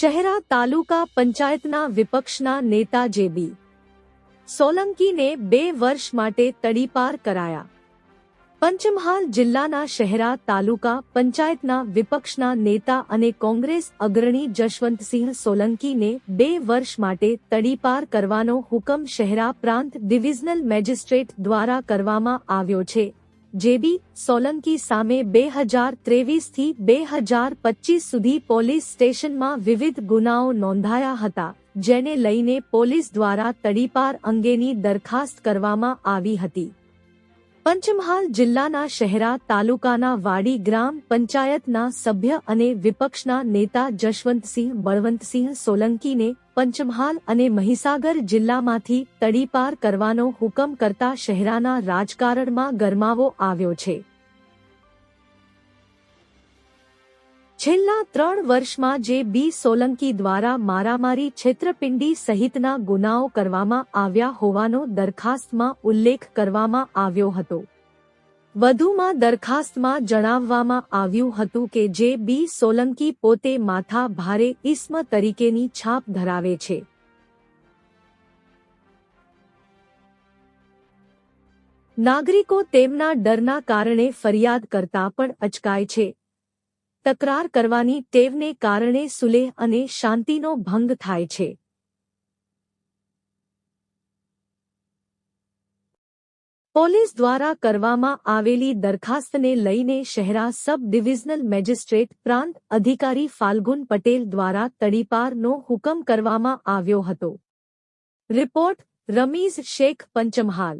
શહેરા તાલુકા પંચાયતના વિપક્ષના નેતા જેબી સોલંકીને બે વર્ષ માટે તડીપાર કરાયા. પંચમહાલ જિલ્લાના શહેરા તાલુકા પંચાયતના વિપક્ષના નેતા અને કોંગ્રેસ અગ્રણી જશવંતસિંહ સોલંકીને બે વર્ષ માટે તડીપાર કરવાનો હુકમ શહેરા પ્રાંત ડિવિઝનલ મેજિસ્ટ્રેટ દ્વારા કરવામાં આવ્યો છે. જેબી, સોલંકી સામે બે હજાર ત્રેવીસથી બે હજાર પચીસ સુધી પોલીસ સ્ટેશનમાં વિવિધ ગુનાઓ નોંધાયા હતા, જેને લઈને પોલીસ દ્વારા તડીપાર અંગેની દરખાસ્ત કરવામાં આવી હતી. પંચમહાલ જિલ્લાના શહેરા તાલુકાના વાડી ગ્રામ પંચાયતના સભ્ય અને વિપક્ષના નેતા જશવંતસિંહ, બળવંતસિંહ સોલંકીને પંચમહાલ અને મહીસાગર જિલ્લામાંથી તડીપાર કરવાનો હુકમ કરતા શહેરાના રાજકારણમાં ગરમાવો આવ્યો છે. છેલ્લા ત્રણ વર્ષમાં જે બી સોલંકી દ્વારા મારામારી છેતરપિંડી સહિતના ગુનાઓ કરવામાં આવ્યા હોવાનો દરખાસ્તમાં ઉલ્લેખ કરવામાં આવ્યો હતો. વધુમાં દરખાસ્તમાં જણાવવામાં આવ્યું હતું કે જે બી સોલંકી પોતે માથા ભારે ઇસ્મ તરીકેની છાપ ધરાવે છે. નાગરિકો તેમના ડરના કારણે ફરિયાદ કરતા પણ અચકાય છે. તકરાર કરવાની ટેવને કારણે સુલેહ અને શાંતિનો ભંગ થાય છે. પોલીસ દ્વારા કરવામાં આવેલી દરખાસ્તને લઈને શહેરા સબ ડિવિઝનલ મેજિસ્ટ્રેટ પ્રાંત અધિકારી ફાલ્ગુન પટેલ દ્વારા તડીપારનો હુકમ કરવામાં આવ્યો હતો. રિપોર્ટ રમીઝ શેખ પંચમહાલ.